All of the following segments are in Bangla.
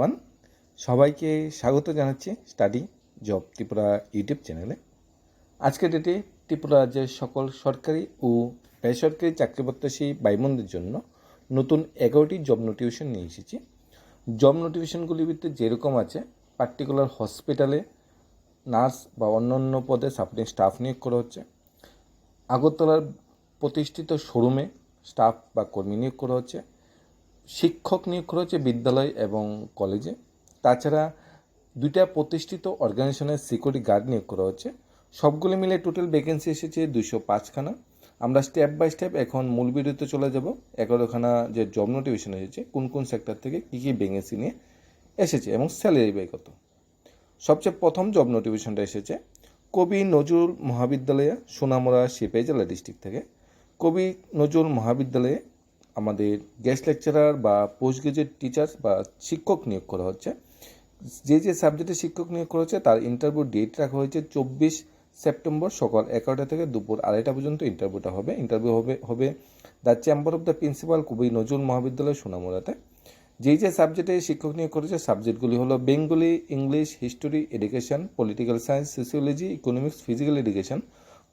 ওয়ান। সবাইকে স্বাগত জানাচ্ছি স্টাডি জব ত্রিপুরা ইউটিউব চ্যানেলে। আজকের ডেটে ত্রিপুরা রাজ্যের সকল সরকারি ও বেসরকারি চাকরি প্রত্যাশী ভাইবোনদের জন্য নতুন এগারোটি জব নোটিফিকেশন নিয়ে এসেছি। জব নোটিফিকেশনগুলির ভিতরে যেরকম আছে পার্টিকুলার হসপিটালে নার্স বা অন্যান্য পদে সাপোর্টিং স্টাফ নিয়োগ করা হচ্ছে। আগরতলার প্রতিষ্ঠিত শোরুমে স্টাফ বা কর্মী নিয়োগ করা হচ্ছে। শিক্ষক নিয়োগ করা হয়েছে বিদ্যালয় এবং কলেজে। তাছাড়া দুইটা প্রতিষ্ঠিত অর্গানাইজেশনের সিকিউরিটি গার্ড নিয়োগ করা হচ্ছে। সবগুলো মিলে টোটাল ভ্যাকেন্সি এসেছে দুশো পাঁচখানা। আমরা স্টেপ বাই স্টেপ এখন মূল ভিডিওতে চলে যাব। এগারোখানা যে জব নোটিফিকেশন এসেছে, কোন কোন সেক্টর থেকে কী কী ভ্যাকেন্সি নিয়ে এসেছে এবং স্যালারি ব্যয় কত? সবচেয়ে প্রথম জব নোটিফিকেশনটা এসেছে কবি নজরুল মহাবিদ্যালয়ে সোনামুড়া সিপাহী জেলা ডিস্ট্রিক্ট থেকে। কবি নজরুল মহাবিদ্যালয়ে আমাদের গেস্ট লেকচারার বা পোস্ট গ্রাজুয়েট টিচার্স বা শিক্ষক নিয়োগ করা হচ্ছে। যে যে সাবজেক্টে শিক্ষক নিয়োগ করা হচ্ছে, তার ইন্টারভিউ ডেট রাখা হয়েছে চব্বিশ সেপ্টেম্বর সকাল এগারোটা থেকে দুপুর আড়াইটা পর্যন্ত ইন্টারভিউটা হবে। ইন্টারভিউ হবে হবে the chamber of the principal Kabi Nazrul Mahavidyalaya সোনামুড়াতে যেই যে সাবজেক্টে শিক্ষক নিয়োগ করেছে সাবজেক্টগুলি হলো Bengali English history education political science sociology economics physical education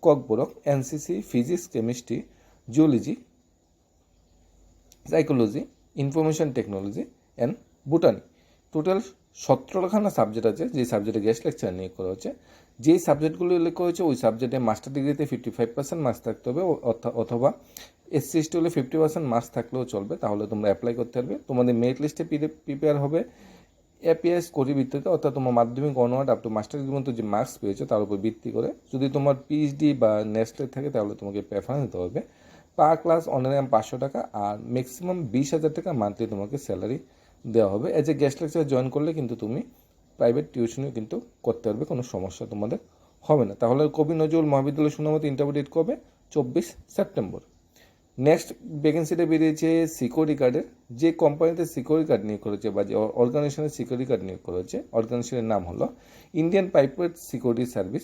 Kokborok NCC physics chemistry geology psychology information technology and botany total সতেরোখানা subject আছে, যে সাবজেক্টে গেস্ট লেকচার নিয়ে করা হচ্ছে। যেই সাবজেক্টগুলো লেখা হয়েছে, ওই সাবজেক্টে মাস্টার ডিগ্রিতে ফিফটি ফাইভ পার্সেন্ট মার্কস থাকতে হবে অথবা এসসি এসটি হলে ফিফটি পার্সেন্ট মার্কস থাকলেও চলবে, তাহলে তোমরা অ্যাপ্লাই করতে পারবে। তোমাদের মেরিট লিস্টে প্রিপেয়ার হবে এপিএস কোটি ভিত্তিতে, অর্থাৎ তোমার মাধ্যমিক onward up to master degree মতো যে মার্কস পেয়েছ, তার উপর ভিত্তি করে। যদি তোমার পিএইচডি বা নেক্সটের থাকে, তাহলে তোমাকে প্রেফারেন্স দিতে হবে। পার ক্লাস অনারাম পাঁচশো টাকা আর ম্যাক্সিমাম বিশ হাজার টাকা মান্থলি তোমাকে স্যালারি দেওয়া হবে। As a guest lecture join করলে কিন্তু তুমি প্রাইভেট টিউশনিও কিন্তু করতে পারবে, কোনো সমস্যা তোমাদের হবে না। তাহলে কবি নজরুল মহাবিদ্যালয় সুনামতে ইন্টারভিউ ডেট কবে? চব্বিশ সেপ্টেম্বর। নেক্সট ভ্যাকেন্সিটা বেরিয়েছে সিকিউরিটি গার্ডের যে কোম্পানিতে সিকিউরিটি গার্ড নিয়োগ করেছে বা যে অর্গানাইজেশনের সিকিউরিটি গার্ড নিয়োগ করেছে অর্গানাইজেশনের নাম হলো Indian private security service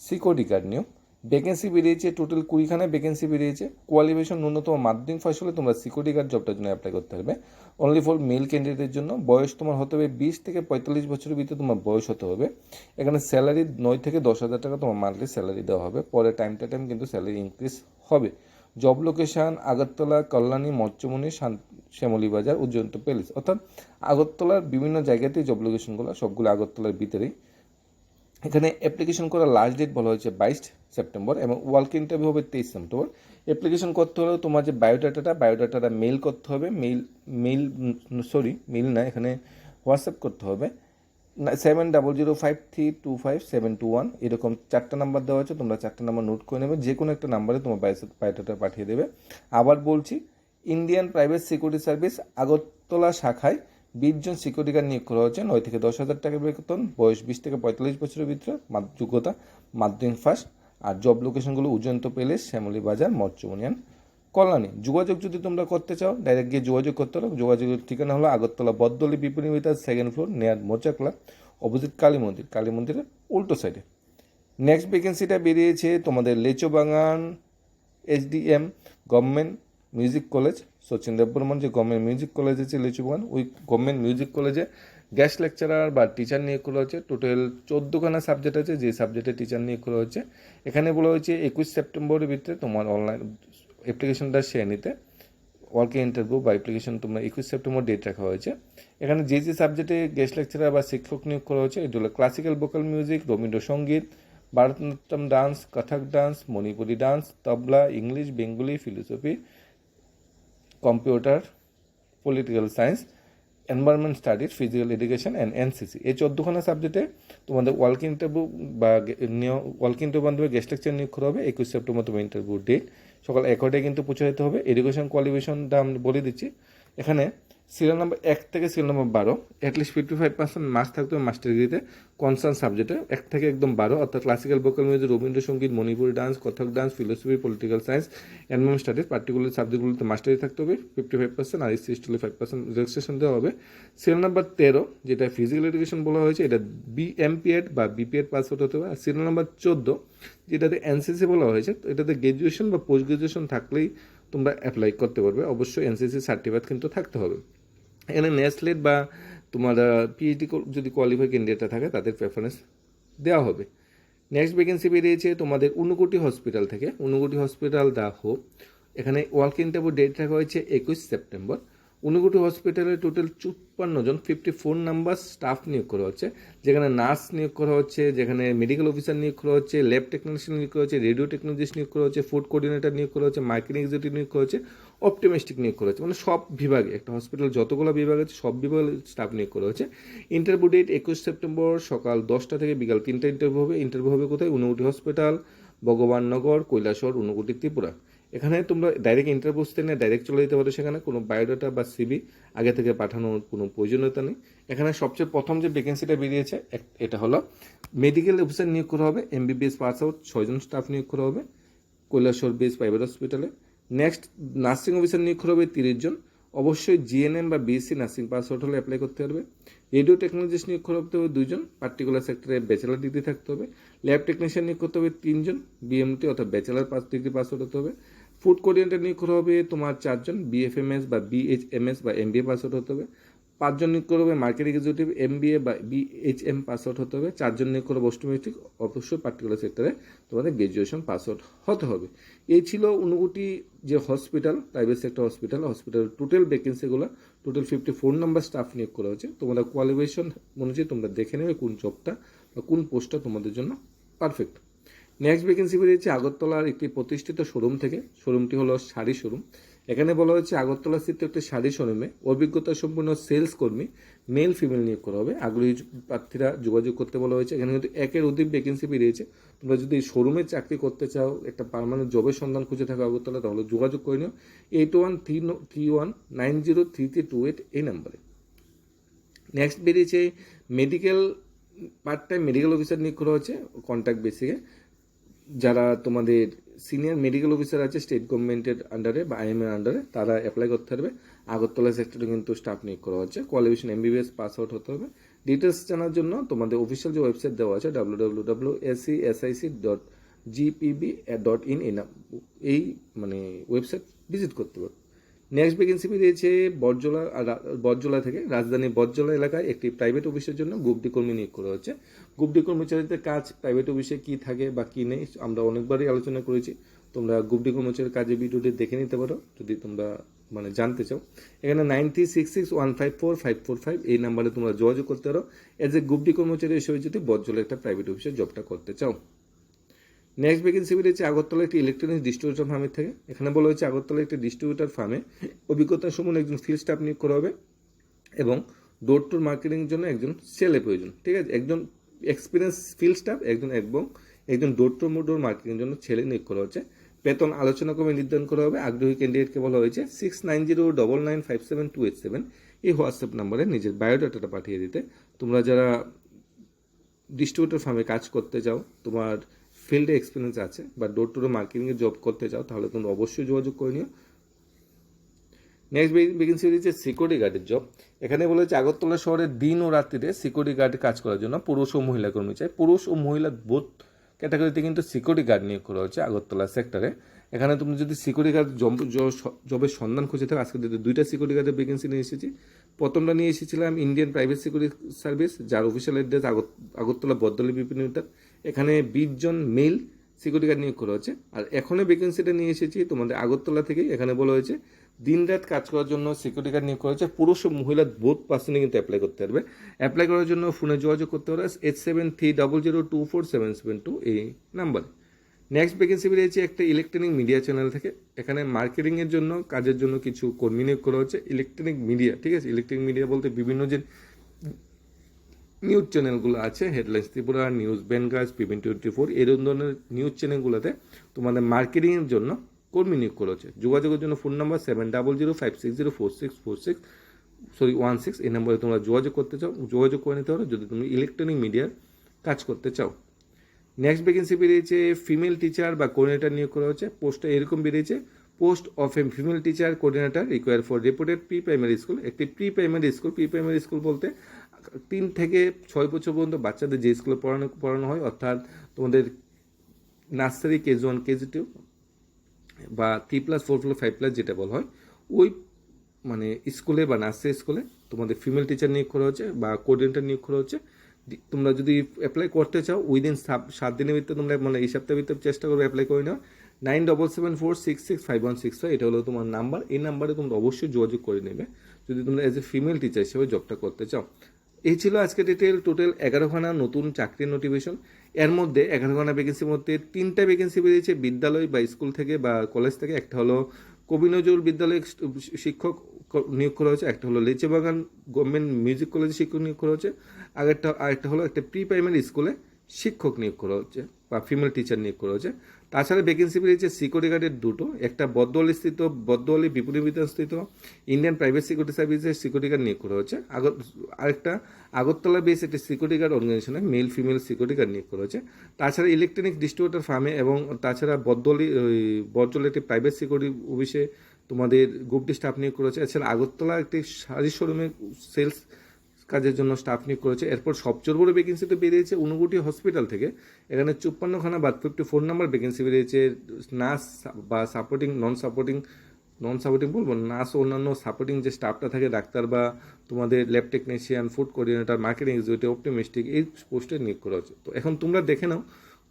security guard নিয়োগ। ভ্যাকেন্সি বেরিয়েছে টোটাল কুড়িখানা ভ্যাকেন্সি বেরিয়েছে। কোয়ালিফিকেশন ন্যূনতম মাধ্যমিক পাস হলে তোমরা সিকিউরিটি গার্ড জবটার জন্য অ্যাপ্লাই করতে পারবে। অনলি ফর মেল ক্যান্ডিডেটের জন্য। বয়স তোমার হতে হবে বিশ থেকে পঁয়তাল্লিশ বছরের ভিতরে তোমার বয়স হতে হবে। এখানে স্যালারি নয় থেকে দশ হাজার টাকা তোমার মান্থলি স্যালারি দেওয়া হবে। পরে টাইম টু টাইম কিন্তু স্যালারি ইনক্রিজ হবে। Job location Agartala, Kalyani Matsyamani Shyamali Bazar Ujjayanta palace. অর্থাৎ আগরতলার বিভিন্ন জায়গাতেই জব লোকেশনগুলো সবগুলো আগরতলার ভিতরেই। এখানে অ্যাপ্লিকেশন করার লাস্ট ডেট বলা হয়েছে বাইশ সেপ্টেম্বর এবং ওয়ার্ক ইন্টারভিউ হবে তেইশ সেপ্টেম্বর। অ্যাপ্লিকেশন করতে হলে তোমার যে বায়োডাটাটা বায়োডাটাটা মেল করতে হবে। মেল মেল সরি মেল না, এখানে হোয়াটসঅ্যাপ করতে হবে। Seven double zero five three two five seven two one এরকম চারটা নাম্বার দেওয়া আছে, তোমরা চারটা নাম্বার নোট করে নেবে। যে কোনো একটা নাম্বারে তোমার বায়োডাটা পাঠিয়ে দেবে। আবার বলছি Indian private security service Agartala শাখায় বিশ জন সিকিউরিটি গার্ড নিয়োগ করা হচ্ছে নয় থেকে দশ হাজার টাকা বেতন, বয়স বিশ থেকে পঁয়তাল্লিশ বছরের ভিতরে যোগ্যতা মাধ্যমিক ফার্স্ট আর জব লোকেশনগুলো উজন্ত প্যালেস শ্যামলী বাজার মৎস্যমনিয়ান কল্যাণী। যোগাযোগ যদি তোমরা করতে চাও ডাইরেক্ট গিয়ে যোগাযোগ করতে পারো। যোগাযোগের ঠিকানা হলো আগরতলা বদলি বিপণী বিতার সেকেন্ড ফ্লোর নেয়ার মোচাকলা, অপোজিট কালী মন্দির। কালী মন্দিরের উল্টো সাইডে নেক্সট ভ্যাকেন্সিটা বেরিয়েছে তোমাদের Lecho Bagan HDM government music college Sachin Debbarman যে গভর্নমেন্ট মিউজিক কলেজ আছে লিচুবাগান ওই গভর্নমেন্ট মিউজিক কলেজে গেস্ট লেকচারার বা টিচার নিয়োগ করা হচ্ছে টোটাল চোদ্দোখানা সাবজেক্ট আছে যে সাবজেক্টে টিচার নিয়োগ করা হচ্ছে এখানে বলা হয়েছে, একুশ সেপ্টেম্বরের ভিতরে তোমার অনলাইন অ্যাপ্লিকেশনটা শেয়ার নিতে। ওয়ার্কিং ইন্টারভিউ বা অ্যাপ্লিকেশন তোমরা একুশ সেপ্টেম্বর ডেট রাখা হয়েছে। এখানে যে যে সাবজেক্টে গেস্ট লেকচারার বা শিক্ষক নিয়োগ করা হয়েছে, এটি হলো classical vocal music Rabindrasangeet Bharatanatyam dance Kathak dance Manipuri dance tabla, English, Bengali philosophy computer political science environment studies physical education and NCC এই চোদ্দোখানা সাবজেক্টে তোমাদের ওয়ার্ক ইন্টারভিউ বা ওয়ার্ক ইন্টারভিউ মাধ্যমে গেস্ট লেকচার নিয়োগ করা হবে, একুশ সেপ্টেম্বর তোমার ইন্টারভিউ ডেট সকাল এগারোটায় কিন্তু পৌঁছে যেতে হবে এডুকেশন কোয়ালিফিকেশনটা আমি বলে দিচ্ছি। এখানে সিরিয়াল নাম্বার এক থেকে সিরিয়াল নাম্বার বারো at least fifty five percent marks থাকতে হবে মাস্টার ডিগ্রিতে কনসার্ন সাবজেক্টে এক থেকে একদম বারো, অর্থাৎ classical vocal music Rabindrasangeet, Manipuri dance Kathak dance philosophy political science environment studies particular সাবজেক্টগুলোতে মাস্টারি থাকতে হবে। ফিফটি ফাইভ পার্সেন্ট আর এসসি ফাইভ পার্সেন্ট রেজিস্ট্রেশন দেওয়া হবে। সিরিয়াল নাম্বার তেরো, যেটা ফিজিক্যাল এডুকেশন বলা হয়েছে, এটা বিএমপিএড বা বিপিএড পাস হতে হবে। আর সিরিয়াল নাম্বার চোদ্দ, যেটাতে এনসিসি বলা হয়েছে, তো এটাতে গ্র্যাজুয়েশন বা পোস্ট গ্র্যাজুয়েশন থাকলেই তোমরা অ্যাপ্লাই করতে পারবে। অবশ্যই এনসিসি সার্টিফিকেট কিন্তু থাকতে হবে। এখানে নেসলেট বা তোমার পিএইচডি যদি কোয়ালিফাই ক্যান্ডিডেটটা থাকে, তাদের প্রেফারেন্স দেওয়া হবে। নেক্সট ভ্যাকেন্সি বেরিয়েছে তোমাদের উনকোটি হসপিটাল থেকে। উনকোটি হসপিটাল দা হোপ এখানে ওয়ার্ক ইন্টারভিউ ডেট রাখা হয়েছে একুশ সেপ্টেম্বর। উনকোটি হসপিটালে টোটাল চুপ্পান্ন জন ফিফটি ফোর নাম্বার স্টাফ নিয়োগ করা হচ্ছে। যেখানে নার্স নিয়োগ করা হচ্ছে, যেখানে মেডিকেল অফিসার নিয়োগ করা হচ্ছে ল্যাব টেকনিশিয়ান নিয়োগ করা হচ্ছে রেডিও টেকনোলজিস্ট নিয়োগ করা হচ্ছে ফুড কোঅর্ডিনেটর নিয়োগ করা হচ্ছে মার্কেটিং এক্সিকিউটিভ নিয়োগ করা হচ্ছে অপটিমিস্টিক নিয়োগ করা হচ্ছে। মানে সব বিভাগে, একটা হসপিটাল যতগুলো বিভাগ আছে, সব বিভাগে স্টাফ নিয়োগ করা হচ্ছে। ইন্টারভিউ ডেট একুশ সেপ্টেম্বর সকাল দশটা থেকে বিকাল তিনটা ইন্টারভিউ হবে। ইন্টারভিউ হবে কোথায়? উনকোটি হসপিটাল ভগবাননগর কৈলাসর উনকোটি ত্রিপুরা। এখানে তোমরা ডাইরেক্ট ইন্টারভিউ দিতে না ডাইরেক্ট চলে যেতে পারো সেখানে। কোনো বায়োডাটা বা সিবি আগে থেকে পাঠানোর কোনো প্রয়োজনীয়তা নেই। এখানে সবচেয়ে প্রথম যে ভ্যাকেন্সিটা বেরিয়েছে এটা হলো মেডিকেল অফিসার নিয়োগ করা হবে এমবিবিএস পাস আউট ছয়জন স্টাফ নিয়োগ করা হবে, কৈলাসহর বেস প্রাইভেট হসপিটালে নেক্সট নার্সিং অফিসার নিয়োগ করা হবে, তিরিশ জন। অবশ্যই জিএনএম বা বিএসসি নার্সিং পাস আউট হলে অ্যাপ্লাই করতে পারবে রেডিও টেকনোলজিস্ট নিয়োগ করতে হবে দুজন পার্টিকুলার সেক্টরে ব্যাচেলার ডিগ্রি থাকতে হবে। ল্যাব টেকনিশিয়ান নিয়োগ করতে হবে তিনজন বিএমটি অর্থাৎ bachelor pass degree pass out হতে হবে। ফুড কোঅর্ডিনেটর নিয়োগ করা হবে, তোমার চারজন বিএফএমএস বা বিএইচএমএস বা এমবিএ পাস আউট হতে হবে। পাঁচজন নিয়োগ করা হবে মার্কেট এক্সিকিউটিভ এমবিএ বা বিএইচএম পাস আউট হতে হবে। চারজন নিয়োগ করা অস্টোমেটিক অবশ্যই পার্টিকুলার সেক্টরে তোমাদের গ্রাজুয়েশন পাস আউট হতে হবে। এই ছিল অনুগুটি যে hospital private sector hospital hospital total ভ্যাকেন্সিগুলো total fifty four number staff নিয়োগ করা হয়েছে। তোমরা কোয়ালিফিকেশন অনুযায়ী তোমরা দেখে নেবে কোন জবটা বা কোন পোস্টটা তোমাদের জন্য পারফেক্ট নেক্সট ভ্যাকেন্সি বেরিয়েছে আগরতলার একটি প্রতিষ্ঠিত শোরুম থেকে শোরুমটি হলো শাড়ি শোরুম এখানে বলা হয়েছে আগরতলা স্থিত একটি শাড়ি শোরুমে অভিজ্ঞতা সম্পূর্ণ সেলস কর্মী মেল ফিমেল নিয়োগ করা হবে। আগ্রহী প্রার্থীরা যোগাযোগ করতে বলা হয়েছে। এখানে কিন্তু একের অধিক ভ্যাকেন্সি বেরিয়েছে তোমরা যদি শোরুমে চাকরি করতে চাও, একটা পার্মানেন্ট জবের সন্ধান খুঁজে থাকো আগরতলা, তাহলে যোগাযোগ করে নিও। Eight one three three one nine zero three three two eight এই নাম্বারে। নেক্সট বেরিয়েছে medical part time medical officer নিয়োগ করা হচ্ছে কন্ট্যাক্ট বেসিকে যারা তোমাদের সিনিয়র মেডিকেল অফিসার আছে স্টেট গভর্নমেন্টের আন্ডারে বা আইএমএর আন্ডারে তারা অ্যাপ্লাই করতে পারবে। আগরতলা সেক্টরে কিন্তু স্টাফ নিয়োগ করা হচ্ছে। কোয়ালিফিকেশন এমবিবিএস পাস আউট হতে হবে। ডিটেলস জানার জন্য তোমাদের অফিসিয়াল যে ওয়েবসাইট দেওয়া আছে W W W AC SIC dot GPB dot in এই মানে ওয়েবসাইট ভিজিট করতে পারো নেক্সট ভ্যাকেন্সি বেরিয়েছে বরজলা বরজলা থেকে, রাজধানী বরজলা এলাকায় একটি প্রাইভেট অফিসের জন্য গুপ্তি কর্মী নিয়োগ করা হচ্ছে। গুপ্তি কর্মচারীদের কাজ প্রাইভেট অফিসে কি থাকে বা কি নেই, আমরা অনেকবারই আলোচনা করেছি। তোমরা গুপ্তি কর্মচারীর কাজে ভিডিওটি দেখে নিতে পারো, যদি তোমরা মানে জানতে চাও। এখানে nine three six six one five four five four five এই নাম্বারে তোমরা যোগাযোগ করতে পারো। এজ এ গুপ্তি কর্মচারী হিসেবে যদি বরজলা একটা প্রাইভেট অফিসে জবটা করতে চাও। নেক্সট ভ্যাকেন্সি বেরিয়েছে আগরতলা একটি ইলেকট্রনিক্স ডিস্ট্রিবিউটর ফার্মের থেকে। এখানে বলা হয়েছে আগরতলা একটি ডিস্ট্রিবিউটর ফার্মে অভিজ্ঞতা সম্পন্ন একজন ফিল্ড স্টাফ নিয়োগ করা হবে এবং ডোর টু মার্কেটিংয়ের জন্য একজন সেলে প্রয়োজন। ঠিক আছে? একজন এক্সপিরিয়েন্স ফিল্ড স্টাফ একজন এবং একজন ডোর টু ডোর মার্কেটিংয়ের জন্য ছেলে নিয়োগ করা হচ্ছে। বেতন আলোচনা ক্রমে নির্ধারণ করা হবে। আগ্রহী ক্যান্ডিডেটকে বলা হয়েছে six nine zero double nine five seven two eight seven এই হোয়াটসঅ্যাপ নাম্বারে নিজের বায়োডাটাটা পাঠিয়ে দিতে। তোমরা যারা ডিস্ট্রিবিউটর ফার্মে কাজ করতে চাও, তোমার ফিল্ডে এক্সপিরিয়েন্স আছে, বা ডোর টু ডোর মার্কেটিংয়ে জব করতে চাও, তাহলে তোমরা অবশ্যই যোগাযোগ করে নিও। নেক্সট ভ্যাকেন্সি হচ্ছে সিকিউরিটি গার্ডের জব এখানে বলেছে আগরতলা শহরে দিন ও রাত্রিতে সিকিউরিটি গার্ডে কাজ করার জন্য পুরুষ ও মহিলা কর্মী চাই। পুরুষ ও মহিলা বোধ ক্যাটাগরিতে কিন্তু সিকিউরিটি গার্ড নিয়োগ করা হচ্ছে আগরতলা সেক্টরে এখানে তুমি যদি সিকিউরিটি গার্ড জবের সন্ধান খুঁজে থাকো, আজকে যদি দুইটা সিকিউরিটি গার্ডের ভ্যাকেন্সি নিয়ে এসেছি। প্রথমটা নিয়ে এসেছিলাম ইন্ডিয়ান প্রাইভেট সিকিউরিটি সার্ভিস যার অফিসিয়াল অ্যাড্রেস আগরতলা বদলি বিপিন এখানে বিশ জন মেল সিকিউরিটি গার্ড নিয়োগ করা হচ্ছে আর এখনও ভ্যাকেন্সিটা নিয়ে এসেছি তোমাদের আগরতলা থেকে এখানে বলা হয়েছে, দিনরাত কাজ করার জন্য সিকিউরিটি গার্ড নিয়োগ করা হয়েছে। পুরুষ ও মহিলা বোধ পার্সনে কিন্তু অ্যাপ্লাই করতে পারবে। অ্যাপ্লাই করার জন্য ফোনে যোগাযোগ করতে পারবে eight seven three double zero two four seven seven two এই নাম্বারে। নেক্সট ভ্যাকেন্সি বেরিয়েছে একটা ইলেকট্রনিক মিডিয়া চ্যানেল থেকে। এখানে মার্কেটিংয়ের জন্য, কাজের জন্য কিছু কর্মী নিয়োগ করা হচ্ছে ইলেকট্রনিক মিডিয়া ঠিক আছে? ইলেকট্রনিক মিডিয়া বলতে বিভিন্ন যে নিউজ চ্যানেলগুলো আছে হেডলাইন্স ত্রিপুরা নিউজ বেনগাস পিবিন টোয়েন্টি ফোর এরকম ধরনের নিউজ চ্যানেলগুলোতে তোমাদের মার্কেটিংয়ের জন্য কর্মী নিয়োগ করা হচ্ছে। যোগাযোগের জন্য phone number seven double zero five six zero four six four six sorry one six এই নম্বরে তোমরা যোগাযোগ করতে চাও। যোগাযোগ করে নিতে পারো যদি তুমি ইলেকট্রনিক মিডিয়ার কাজ করতে চাও। নেক্সট ভ্যাকেন্সি বেরিয়েছে ফিমেল টিচার বা কোঅর্ডিনেটর নিয়োগ করা হচ্ছে। পোস্টটা এরকম বেরিয়েছে post of a female teacher coordinator require for reported pre primary school একটি pre primary school pre primary school বলতে তিন থেকে ছয় বছর পর্যন্ত বাচ্চাদের যে স্কুলে পড়ানো পড়ানো হয়, অর্থাৎ তোমাদের nursery KG one, KG two বা three plus, four plus, five plus যেটা বলা হয়, ওই মানে স্কুলে বা নার্সারি স্কুলে তোমাদের ফিমেল টিচার নিয়োগ করা হচ্ছে বা কোঅর্ডিনেটর নিয়োগ করা হচ্ছে। তোমরা যদি অ্যাপ্লাই করতে চাও উইদিন সাত দিনের ভিতরে তোমরা মানে এই সপ্তাহের ভিতরে চেষ্টা করবে অ্যাপ্লাই করে নেওয়া nine double seven four six six five one six five এটা হলো তোমার নাম্বার এই নাম্বারে তোমরা অবশ্যই যোগাযোগ করে নেবে। যদি তোমরা এজ এ ফিমেল টিচার হিসেবে জবটা করতে চাও এই ছিল আজকে ডিটেল টোটাল এগারোখানা নতুন চাকরির নোটিফিকেশন এর মধ্যে এগারোখানা ভ্যাকেন্সির মধ্যে তিনটা ভ্যাকেন্সি বেরিয়েছে বিদ্যালয় বা স্কুল থেকে বা কলেজ থেকে। একটা হলো কবি নজরুল বিদ্যালয়ে শিক্ষক নিয়োগ করা হয়েছে। একটা হলো লেচেবাগান গভর্নমেন্ট মিউজিক কলেজে শিক্ষক নিয়োগ করা হচ্ছে আগেরটা আরেকটা হলো একটা প্রি প্রাইমারি স্কুলে শিক্ষক নিয়োগ করা হচ্ছে বা ফিমেল টিচার নিয়োগ করা হচ্ছে তাছাড়া ভ্যাকেন্সি বেরিয়েছে সিকিউরিটি গার্ডের দুটো, একটা বদওয়ালি স্থিত বদওয়ালি বিপণী বিতান স্থিত ইন্ডিয়ান প্রাইভেট সিকিউরিটি সার্ভিসের সিকিউরিটি গার্ড নিয়োগ করা হচ্ছে আগত আরেকটা, আগরতলা বেস একটি সিকিউরিটি গার্ড অর্গানাইজেশনে মেল ফিমেল সিকিউরিটি গার্ড নিয়োগ করা হয়েছে। তাছাড়া ইলেকট্রনিক ডিস্ট্রিবিউটার ফার্মে এবং তাছাড়া বদলি বদলি একটি প্রাইভেট সিকিউরিটি অফিসে তোমাদের গ্রুপটি স্টাফ নিয়োগ করা হচ্ছে এছাড়া আগরতলা একটি শাড়ি শোরুমে সেলস কাজের জন্য স্টাফ নিয়োগ করেছে। এরপর সবচেয়ে বড় ভ্যাকেন্সি তো বেরিয়েছে উনগুটি হসপিটাল থেকে। এখানে চুপ্পান্নখানা বাদ ফিফটি ফোর নাম্বার ভ্যাকেন্সি বেরিয়েছে। নার্স বা supporting non supporting non supporting বলব নার্স অন্যান্য সাপোর্টিং যে স্টাফটা থাকে, ডাক্তার বা তোমাদের lab technician food coordinator marketing executive optimistic এই পোস্টে নিয়োগ করা হচ্ছে তো এখন তোমরা দেখে নাও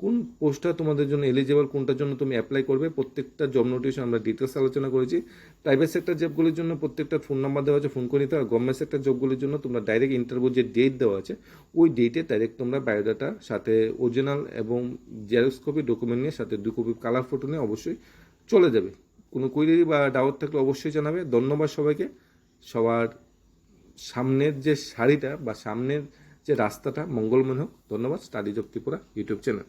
কোন পোস্টটা তোমাদের জন্য এলিজিবল কোনটার জন্য তুমি অ্যাপ্লাই করবে। প্রত্যেকটা জব নোটিফিকেশন আমরা ডিটেলস আলোচনা করেছি। প্রাইভেট সেক্টর জবগুলির জন্য প্রত্যেকটা ফোন নাম্বার দেওয়া আছে ফোন করে নিতে হবে। গভর্নমেন্ট সেক্টর জবগুলির জন্য তোমরা ডাইরেক্ট ইন্টারভিউ যে ডেট দেওয়া আছে, ওই ডেটে ডাইরেক্ট তোমরা বায়োডাটা সাথে অরিজিনাল এবং জেরক্স কপি ডকুমেন্ট নিয়ে সাথে দু কপি কালার ফটো নিয়ে অবশ্যই চলে যাবে। কোনো কোয়েরি বা ডাউট থাকলে অবশ্যই জানাবে। ধন্যবাদ সবাইকে। সবার সামনের যে শাড়িটা বা সামনের যে রাস্তাটা মঙ্গলময় হোক। ধন্যবাদ। Study job Tripura YouTube channel